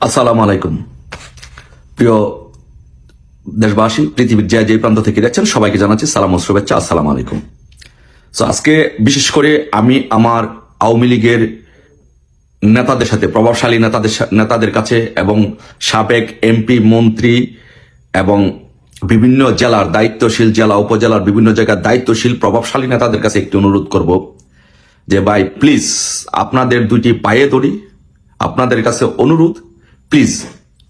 আসসালামু আলাইকুম। প্রিয় দেশবাসী, পৃথিবীর যে যে প্রান্ত থেকে দেখছেন, সবাইকে জানাচ্ছি সালাম শুভেচ্ছা। আসসালামু আলাইকুম। তো আজকে বিশেষ করে আমি আমার আওয়ামী লীগের নেতাদের সাথে, প্রভাবশালী নেতাদের সা- নেতাদের কাছে এবং সাবেক এমপি, মন্ত্রী এবং বিভিন্ন জেলার দায়িত্বশীল জেলা, উপজেলার বিভিন্ন জায়গার দায়িত্বশীল, প্রভাবশালী নেতাদের কাছে একটি অনুরোধ করব যে, ভাই প্লিজ আপনাদের দুইটি পায়ে ধরি আপনাদের কাছে অনুরোধ প্লিজ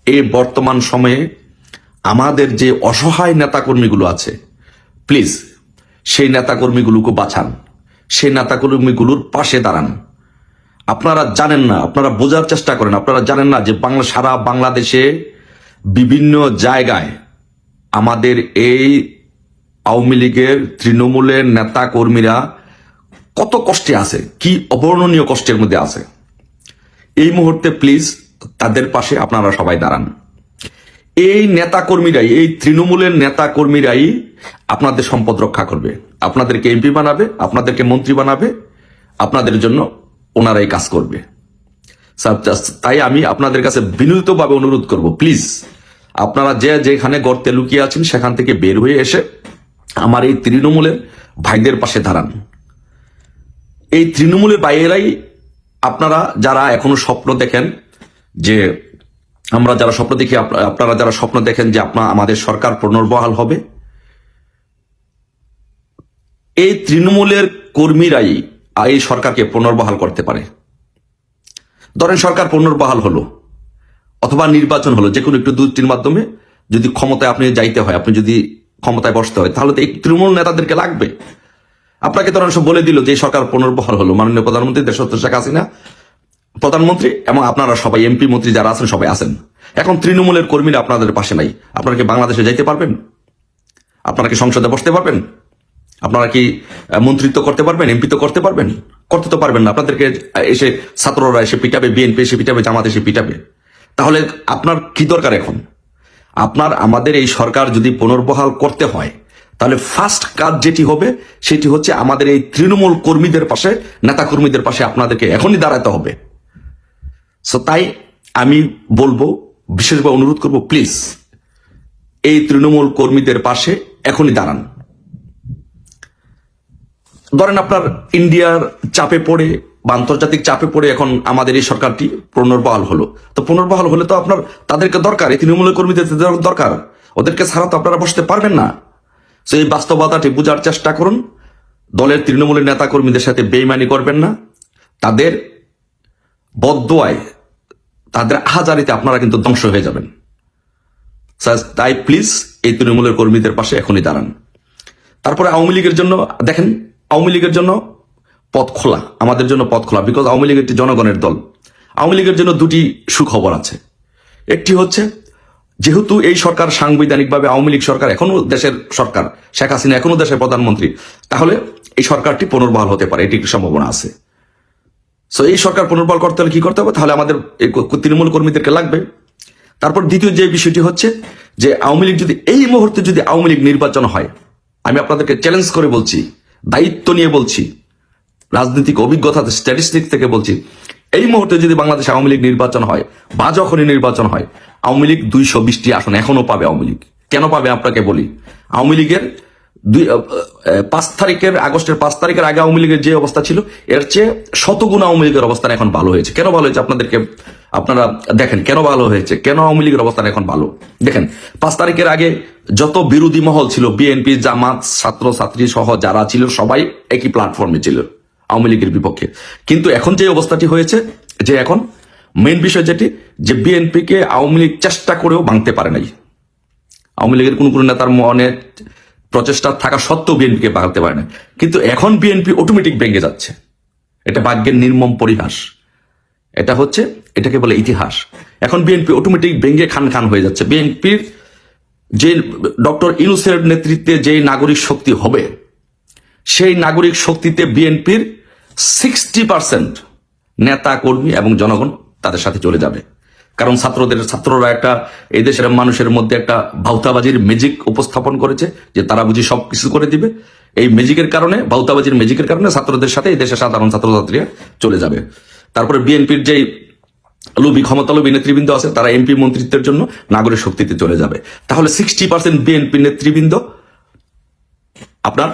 এই বর্তমান সময়ে আমাদের যে অসহায় নেতাকর্মীগুলো আছে প্লিজ সেই নেতাকর্মীগুলোকে বাঁচান। সেই নেতাকর্মীগুলোর পাশে দাঁড়ান। আপনারা জানেন না, আপনারা বোঝার চেষ্টা করেন, আপনারা জানেন না যে বাংলা, সারা বাংলাদেশে বিভিন্ন জায়গায় আমাদের এই আওয়ামী লীগের তৃণমূলের নেতা কর্মীরা কত কষ্টে আছে, কি অবর্ণনীয় কষ্টের মধ্যে আছে। এই মুহূর্তে প্লিজ তাদের পাশে আপনারা সবাই দাঁড়ান। এই নেতা কর্মীরাই এই তৃণমূলের নেতা কর্মীরাই আপনাদের সম্পদ রক্ষা করবে। আপনাদেরকে এমপি বানাবে, আপনাদেরকে মন্ত্রী বানাবে, আপনাদের জন্য ওনারাই কাজ করবে। তাই আমি আপনাদের কাছে বিনীতভাবে অনুরোধ করব প্লিজ আপনারা যে যেখানে গর্তে লুকিয়ে আছেন, সেখান থেকে বের হয়ে এসে আমার এই তৃণমূলের ভাইদের পাশে দাঁড়ান। এই তৃণমূলের বাইরেই আপনারা যারা এখনও স্বপ্ন দেখেন যে আমরা যারা স্বপ্ন দেখি আপ- আপনারা যারা স্বপ্ন দেখেন যে আপনার আমাদের সরকার পুনর্বহাল হবে, এই তৃণমূলের কর্মীরাই এই সরকারকে পুনর্বহাল করতে পারে। ধরেন সরকার পুনর্বহাল হলো, অথবা নির্বাচন হলো, যে কোনো একটু দুটির মাধ্যমে যদি ক্ষমতায় আপনি যাইতে হয়, আপনি যদি ক্ষমতায় বসতে হয়, তাহলে তো এই তৃণমূল নেতাদেরকে লাগবে। আপনাকে ধরেন সব বলে দিল যে সরকার পুনর্বহাল হলো। মাননীয় প্রধানমন্ত্রী দেশত্ব শেখ হাসিনা, প্রধানমন্ত্রী এবং আপনারা সবাই, এমপি, মন্ত্রী যারা আছেন, সবাই আছেন। এখন তৃণমূলের কর্মীরা আপনাদের পাশে নাই। আপনারা কি বাংলাদেশে যাইতে পারবেন? আপনারা কি সংসদে বসতে পারবেন? আপনারা কি মন্ত্রিত্ব করতে পারবেন? এমপি তো করতে পারবেন? করতে তো পারবেন না। আপনাদেরকে এসে ছাত্ররা এসে পিটাবে, বিএনপি এসে পিটাবে, জামাত এসে পিটাবে। তাহলে আপনার কি দরকার এখন? আপনার, আমাদের এই সরকার যদি পুনর্বহাল করতে হয় তাহলে ফার্স্ট কাজ যেটি হবে, সেটি হচ্ছে আমাদের এই তৃণমূল কর্মীদের পাশে নেতা কর্মীদের পাশে আপনাদেরকে এখনই দাঁড়াতে হবে। সো তাই আমি বলব, বিশেষভাবে অনুরোধ করব প্লিজ এই তৃণমূল কর্মীদের পাশে এখনই দাঁড়ান। ধরেন আপনার ইন্ডিয়ার চাপে পড়ে বা আন্তর্জাতিক চাপে পড়ে এখন আমাদের এই সরকারটি পুনর্বহাল হলো। তো পুনর্বহাল হলে তো আপনার তাদেরকে দরকার, এই তৃণমূলের কর্মীদের দরকার। ওদেরকে ছাড়া তো আপনারা বসতে পারবেন না। এই বাস্তবতাটি বোঝার চেষ্টা করুন। দলের তৃণমূলের নেতা কর্মীদের সাথে বেইমানি করবেন না। তাদের বদোয়ায় তাদের আহাজারিতে আপনারা কিন্তু ধ্বংস হয়ে যাবেন। তাই প্লিজ এই তৃণমূলের কর্মীদের পাশে এখনই দাঁড়ান। তারপরে আওয়ামী লীগের জন্য, দেখেন, আওয়ামী লীগের জন্য পথ খোলা, আমাদের জন্য পথ খোলা বিকজ আওয়ামী লীগ একটি জনগণের দল। আওয়ামী লীগের জন্য দুটি সুখবর আছে। একটি হচ্ছে যেহেতু এই সরকার সাংবিধানিকভাবে আওয়ামী লীগ সরকার এখনও দেশের সরকার, শেখ হাসিনা এখনও দেশের প্রধানমন্ত্রী, তাহলে এই সরকারটি পুনর্বহাল হতে পারে, এটি সম্ভাবনা আছে। সো এই সরকার পুনর্বহাল করতে হলে কি করতে হবে? তাহলে আমাদের তৃণমূল কর্মীদেরকে লাগবে। তারপর দ্বিতীয় যে বিষয়টি হচ্ছে যে আওয়ামী লীগ যদি এই মুহূর্তে যদি আওয়ামী লীগ নির্বাচন হয়, আমি আপনাদেরকে চ্যালেঞ্জ করে বলছি, দায়িত্ব নিয়ে বলছি, রাজনৈতিক অভিজ্ঞতা স্ট্যাটিস্টিক থেকে বলছি, এই মুহূর্তে যদি বাংলাদেশ আওয়ামী লীগ নির্বাচন হয় বা যখনই নির্বাচন হয় আওয়ামী লীগ দুইশো বিশটি আসন এখনও পাবে আওয়ামী লীগ। কেন পাবে আপনাকে বলি? আওয়ামী লীগের দুই পাঁচ তারিখের, আগস্টের পাঁচ তারিখের আগে আওয়ামী লীগের যে অবস্থা ছিল, এর চেয়ে শতগুণ আওয়ামী লীগের অবস্থান এখন ভালো হয়েছে। কেন ভালো হয়েছে আপনাদেরকে, আপনারা দেখেন, কেন ভালো হয়েছে? কেন আওয়ামী লীগের অবস্থান এখন ভালো? দেখেন, পাঁচ তারিখের আগে যত বিরোধী মহল ছিল, বিএনপি, জামাত, ছাত্র, ছাত্রী সহ যারা ছিল, সবাই একই প্ল্যাটফর্মে ছিল, আওয়ামী লীগের বিপক্ষে। কিন্তু এখন যে অবস্থাটি হয়েছে, যে এখন মেইন বিষয় যেটি, যে বিএনপিকে আওয়ামী লীগ চেষ্টা করেও ভাঙতে পারে নাই। আওয়ামী লীগের কোন কোন নেতার মনে প্রচেষ্টা থাকা সত্ত্বেও বিএনপিকে ভাঙতে পারে না কিন্তু এখন বিএনপি অটোমেটিক ভেঙে যাচ্ছে। এটা ভাগ্যের নির্মম পরিহাস। এটা হচ্ছে, এটাকে বলে ইতিহাস। এখন বিএনপি অটোমেটিক ভেঙে খান খান হয়ে যাচ্ছে। বিএনপির যে ডক্টর ইনুসের নেতৃত্বে যে নাগরিক শক্তি হবে, সেই নাগরিক শক্তিতে বিএনপির সিক্সটি পার্সেন্ট নেতা কর্মী এবং জনগণ তাদের সাথে চলে যাবে। কারণ ছাত্রদের, ছাত্ররা একটা, এই দেশের মানুষের মধ্যে একটা ভাউতাবাজির ম্যাজিক উপস্থাপন করেছে, যে তারা বুঝি সব কিছু করে দিবে। এই ম্যাজিকের কারণে ভাউতাবাজির ম্যাজিকের কারণে ছাত্রদের সাথে এই দেশের সাধারণ ছাত্রছাত্রীরা চলে যাবে। তারপরে বিএনপির যেই লোভী ক্ষমতালোভী নেতৃবৃন্দ আছে, তারা এমপি মন্ত্রিত্বের জন্য নাগরিক শক্তিতে চলে যাবে। তাহলে সিক্সটি পার্সেন্ট বিএনপি নেতৃবৃন্দ আপনার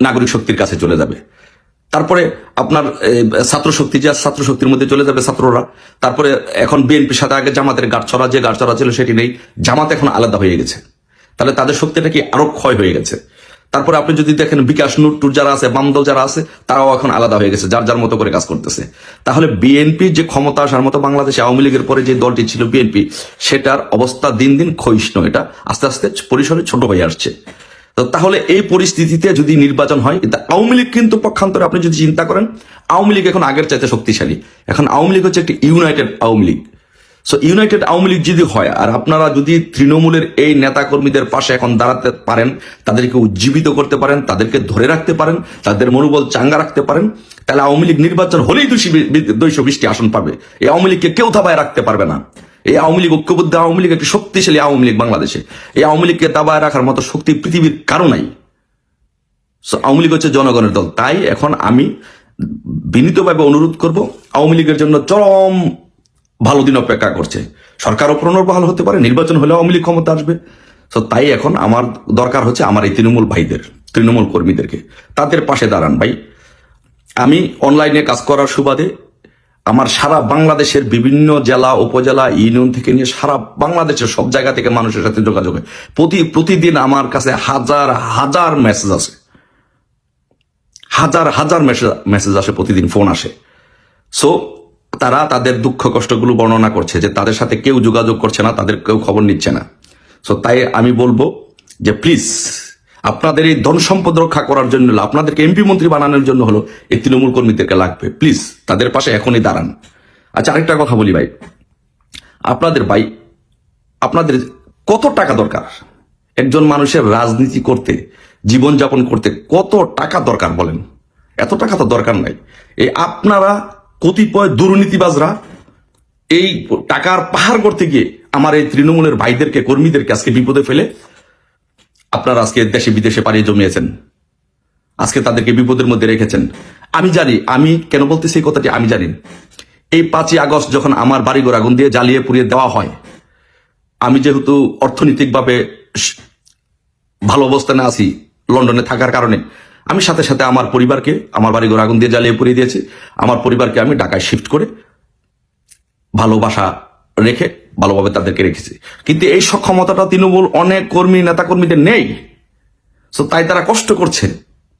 নাগরিক শক্তির কাছে চলে যাবে। তারপরে আপনার ছাত্র শক্তি যে ছাত্র শক্তির মধ্যে চলে যাবে ছাত্ররা, তারপরে এখন বিএনপির সাথে আগে জামাতের গাঁটছড়া যে গাঁটছড়া ছিল সেটি নেই, জামাত এখন আলাদা হয়ে গেছে। তাহলে তাদের শক্তিটা কি আরও ক্ষয় হয়ে গেছে? তারপরে আপনি যদি দেখেন বিকাশ নুট্টুর যারা আছে, বামদল যারা আছে, তারাও এখন আলাদা হয়ে গেছে, যার যার মতো করে কাজ করতেছে। তাহলে বিএনপি যে ক্ষমতা আসার মতো বাংলাদেশে আওয়ামী লীগের পরে যে দলটি ছিল বিএনপি, সেটার অবস্থা দিন দিন ক্ষয়িষ্ণু। এটা আস্তে আস্তে পরিসরে ছোট হয়ে আসছে। তো তাহলে এই পরিস্থিতিতে যদি নির্বাচন হয় কিন্তু আওয়ামী লীগ কিন্তু পক্ষান্তরে আপনি যদি চিন্তা করেন, আওয়ামী লীগ এখন আগের চাইতে শক্তিশালী। এখন আওয়ামী লীগ হচ্ছে একটি united Awami League. So united Awami League যদি হয়, আর আপনারা যদি তৃণমূলের এই নেতাকর্মীদের পাশে এখন দাঁড়াতে পারেন, তাদেরকে উজ্জীবিত করতে পারেন, তাদেরকে ধরে রাখতে পারেন, তাদের মনোবল চাঙ্গা রাখতে পারেন, তাহলে আওয়ামী লীগ নির্বাচন হলেই দুশো দুইশো বিশটি আসন পাবে। এই আওয়ামী লীগকে কেউ দাবায় রাখতে পারবে না। এই আওয়ামী লীগ ঐক্যবদ্ধ, আওয়ামী লীগ একটি শক্তিশালী আওয়ামী লীগ বাংলাদেশে। এই আওয়ামী লীগকে দাবায় রাখার মতো শক্তি পৃথিবীর কারও নাই। আওয়ামী লীগ হচ্ছে জনগণের দল। তাই এখন আমি বিনীতভাবে অনুরোধ করব, আওয়ামী লীগের জন্য চরম ভালো দিন অপেক্ষা করছে। সরকারও পুনর্বহাল হতে পারে, নির্বাচন হলে আওয়ামী লীগ ক্ষমতা আসবে। তো তাই এখন আমার দরকার হচ্ছে আমার এই তৃণমূল ভাইদের, তৃণমূল কর্মীদেরকে, তাদের পাশে দাঁড়ান ভাই। আমি অনলাইনে কাজ করার সুবাদে আমার সারা বাংলাদেশের বিভিন্ন জেলা, উপজেলা, ইউনিয়ন থেকে নিয়ে সারা বাংলাদেশের সব জায়গা থেকে মানুষের সাথে যোগাযোগ হয়। প্রতি, প্রতিদিন আমার কাছে হাজার হাজার মেসেজ আছে হাজার হাজার মেসেজ আসে, প্রতিদিন ফোন আসে। সো তারা তাদের দুঃখ কষ্টগুলো বর্ণনা করছে যে তাদের সাথে কেউ যোগাযোগ করছে না, তাদের কেউ খবর নিচ্ছে না। সো তাই আমি বলব যে প্লিজ আপনাদের এই ধন সম্পদ রক্ষা করার জন্য হলো, আপনাদেরকে এমপি মন্ত্রী বানানোর জন্য হলো এই তৃণমূল কর্মীদেরকে লাগবে। প্লিজ তাদের পাশে এখনই দাঁড়ান। আচ্ছা আরেকটা কথা বলি ভাই। আপনাদের ভাই আপনাদের কত টাকা দরকার? একজন মানুষের রাজনীতি করতে জীবনযাপন করতে কত টাকা দরকার বলেন? এত টাকা তো দরকার নাই। এই আপনারা কতিপয় দুর্নীতিবাজরা এই টাকার পাহাড় করতে গিয়ে আমার এই তৃণমূলের ভাইদেরকে কর্মীদেরকে আজকে বিপদে ফেলে আপনারা আজকে দেশে, বিদেশে পাড়িয়ে জমিয়েছেন। আজকে তাদেরকে বিপদের মধ্যে রেখেছেন। আমি জানি, আমি কেন বলতেছি এই কথাটি? আমি জানি। এই পাঁচই আগস্ট যখন আমার বাড়িঘর আগুন দিয়ে জ্বালিয়ে পুড়িয়ে দেওয়া হয়, আমি যেহেতু অর্থনৈতিকভাবে ভালো অবস্থানে আছি, লন্ডনে থাকার কারণে, আমি সাথে সাথে আমার পরিবারকে, আমার বাড়িঘর আগুন দিয়ে জ্বালিয়ে পুড়িয়ে দিয়েছি। আমার পরিবারকে আমি ঢাকায় শিফট করে ভালোবাসা রেখে ভালোভাবে তাদেরকে রেখেছে। কিন্তু এই সক্ষমতাটা তৃণমূল অনেক কর্মী নেতা কর্মীদের নেই। সো তাই তারা কষ্ট করছে।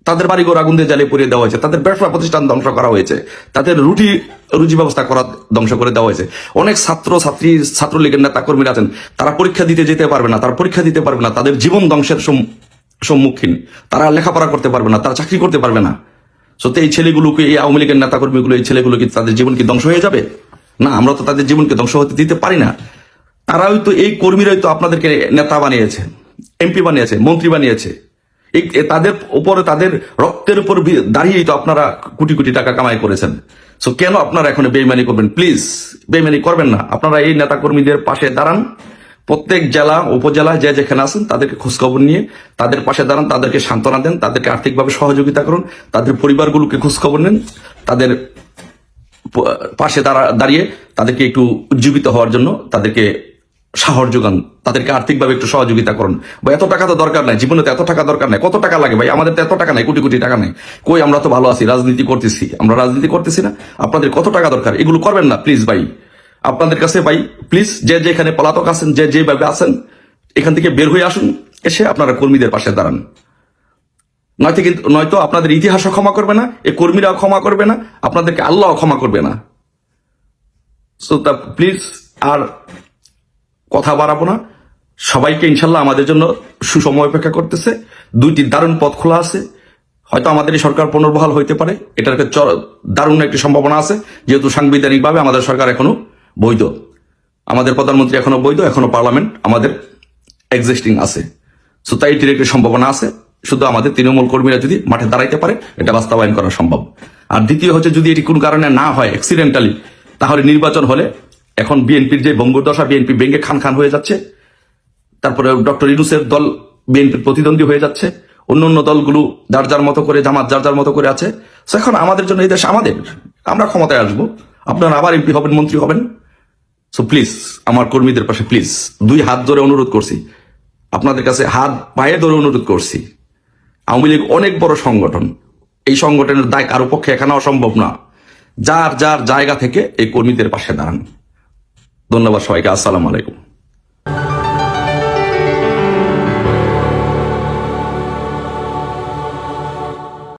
তাদের বাড়িঘর আগুন দিয়ে জ্বালিয়ে পুড়িয়ে দেওয়া হয়েছে। তাদের ব্যবসা প্রতিষ্ঠান ধ্বংস করা হয়েছে। তাদের রুটি, রুজি ব্যবস্থা করা ধ্বংস করে দেওয়া হয়েছে। অনেক ছাত্র, ছাত্রী, ছাত্রলীগের নেতা কর্মীরা আছেন। তারা পরীক্ষা দিতে যেতে পারবে না, তারা পরীক্ষা দিতে পারবে না। তাদের জীবন ধ্বংসের সম্মুখীন। তারা লেখাপড়া করতে পারবে না, তারা চাকরি করতে পারবে না। সত্যি এই ছেলেগুলোকে, এই আওয়ামী লীগের নেতা কর্মীগুলো এই ছেলেগুলো কি তাদের জীবন কি ধ্বংস হয়ে যাবে? না, আমরা তো তাদের জীবনকে ধ্বংস হতে দিতে পারি না। তারাই তো এই কর্মীরাই তো আপনাদেরকে নেতা বানিয়েছে, এমপি বানিয়েছে, মন্ত্রী বানিয়েছে। তাদের উপরে, তাদের রক্তের উপর দাঁড়িয়েই তো আপনারা কোটি কোটি টাকা কামাই করেছেন। সো কেন আপনারা এখন বেইমানি করবেন? প্লিজ বেইমানি করবেন না। আপনারা এই নেতা কর্মীদের পাশে দাঁড়ান। প্রত্যেক জেলা, উপজেলা, যে যেখানে আছেন, তাদেরকে খোঁজখবর নিয়ে, তাদের পাশে দাঁড়ান, তাদেরকে সান্ত্বনা দেন, তাদেরকে আর্থিকভাবে সহযোগিতা করুন, তাদের পরিবারগুলোকে খোঁজখবর নেন, তাদের পাশে দাঁড়া- দাঁড়িয়ে তাদেরকে একটু উজ্জীবিত হওয়ার জন্য তাদেরকে সাহস যোগান, তাদেরকে আর্থিকভাবে একটু সহযোগিতা করুন। বা এত টাকা তো দরকার নাই, জীবনে তো এত টাকা দরকার নাই, কত টাকা লাগে ভাই? আমাদের তো এত টাকা নাই, কোটি কোটি টাকা নাই। কই আমরা তো ভালো আছি, রাজনীতি করতেছি, আমরা রাজনীতি করতেছি না। আপনাদের কত টাকা দরকার? এগুলো করবেন না প্লিজ ভাই। আপনাদের কাছে ভাই প্লিজ যে যেখানে পলাতক আছেন, যে যেভাবে আছেন, এখান থেকে বের হয়ে আসুন, এসে আপনারা কর্মীদের পাশে দাঁড়ান। নয়তো কিন্তু, নয়তো আপনাদের ইতিহাসও ক্ষমা করবে না, এ কর্মীরাও ক্ষমা করবে না, আপনাদেরকে আল্লাহ ক্ষমা করবে না। সো তা প্লিজ আর কথা বাড়াবো না। সবাইকে ইনশাল্লাহ আমাদের জন্য সুসময় অপেক্ষা করতেছে। দুইটি দারুণ পথ খোলা আছে। হয়তো আমাদের এই সরকার পুনর্বহাল হইতে পারে। এটার দারুণ একটি সম্ভাবনা আছে। যেহেতু সাংবিধানিকভাবে আমাদের সরকার এখনও বৈধ। আমাদের প্রধানমন্ত্রী এখনও বৈধ, এখনও পার্লামেন্ট আমাদের এক্সিস্টিং আছে। সো তাই এটির একটি সম্ভাবনা আছে। শুধু আমাদের তৃণমূল কর্মীরা যদি মাঠে দাঁড়াইতে পারে, এটা বাস্তবায়ন করা সম্ভব। আর দ্বিতীয় হচ্ছে, যদি এটি কোন কারণে না হয় অ্যাক্সিডেন্টালি তাহলে নির্বাচন হলে এখন বিএনপির যে বঙ্গদশা, বিএনপি বেঙ্গে খান খান হয়ে যাচ্ছে। তারপরে ডক্টর ইনুসের দল বিএনপির প্রতিদ্বন্দ্বী হয়ে যাচ্ছে। অন্য অন্য দলগুলো যার যার মতো করে, জামাত যার যার মতো করে আছে। এখন আমাদের জন্য এই দেশ আমাদের। আমরা ক্ষমতায় আসব। আপনারা আবার এমপি হবেন, মন্ত্রী হবেন। সো প্লিজ আমার কর্মীদের পাশে প্লিজ দুই হাত ধরে অনুরোধ করছি। আপনাদের কাছে হাত, পায়ে ধরে অনুরোধ করছি। আওয়ামী লীগ অনেক বড় সংগঠন। এই সংগঠনের দায় কারও পক্ষে এখানে অসম্ভব না। যার যার জায়গা থেকে এই কর্মীদের পাশে দাঁড়ান। ধন্যবাদ সবাইকে। আসসালাম আলাইকুম।